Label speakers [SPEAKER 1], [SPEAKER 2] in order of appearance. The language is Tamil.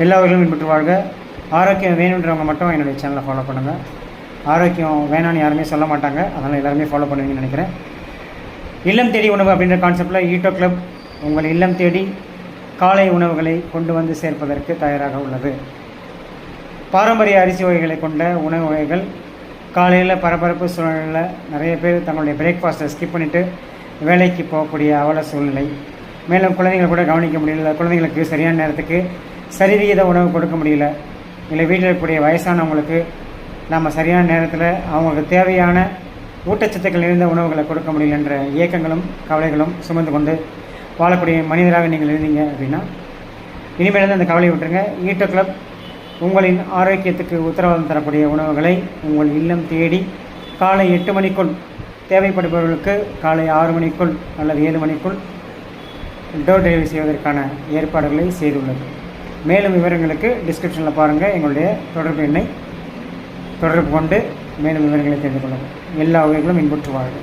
[SPEAKER 1] எல்லா வகையிலும் பின்பற்றி வாழ்க ஆரோக்கியம் வேணுன்றவங்க மட்டும் என்னுடைய சேனலை ஃபாலோ பண்ணுங்கள் ஆரோக்கியம் வேணான்னு யாருமே சொல்ல மாட்டாங்க. அதனால் எல்லாருமே ஃபாலோ பண்ணுவீங்கன்னு நினைக்கிறேன். இல்லம் தேடி உணவு அப்படின்ற கான்செப்டில் ஈட்டோ கிளப் உங்கள் இல்லம் தேடி காலை உணவுகளை கொண்டு வந்து சேர்ப்பதற்கு தயாராக உள்ளது. பாரம்பரிய அரிசி வகைகளை கொண்ட உணவு வகைகள் காலையில் பரபரப்பு சூழ்நிலையில் நிறைய பேர் தங்களுடைய பிரேக்ஃபாஸ்ட்டை ஸ்கிப் பண்ணிவிட்டு வேலைக்கு போகக்கூடிய அவல சூழ்நிலை. மேலும் குழந்தைங்களை கூட கவனிக்க முடியல. குழந்தைங்களுக்கு சரியான நேரத்துக்கு சரிவிகித உணவு கொடுக்க முடியல. இல்லை வீட்டில் இருக்கக்கூடிய வயசானவங்களுக்கு நம்ம சரியான நேரத்தில் அவங்களுக்கு தேவையான ஊட்டச்சத்துக்கள் நிறைந்த உணவுகளை கொடுக்க முடியலன்ற இயக்கங்களும் கவலைகளும் சுமந்து கொண்டு வாழக்கூடிய மனிதராக நீங்கள் இருந்தீங்க அப்படின்னா இனிமேலேருந்து அந்த கவலையை விட்டுருங்க. ஈட்டோ கிளப் உங்களின் ஆரோக்கியத்துக்கு உத்தரவாதம் தரக்கூடிய உணவுகளை உங்கள் இல்லம் தேடி காலை எட்டு மணிக்குள் தேவைப்படுபவர்களுக்கு காலை ஆறு மணிக்குள் அல்லது ஏழு மணிக்குள் டோர் டெலிவரி செய்வதற்கான ஏற்பாடுகளை செய்துள்ளது. மேலும் விவரங்களுக்கு டிஸ்கிரிப்ஷனில் பாருங்கள் எங்களுடைய தொடர்பு எண்ணை தொடர்பு கொண்டு மேலும் விவரங்களை தெரிந்து கொள்ளுங்கள் எல்லா வகைகளும் இன்புற்று வாழ்க.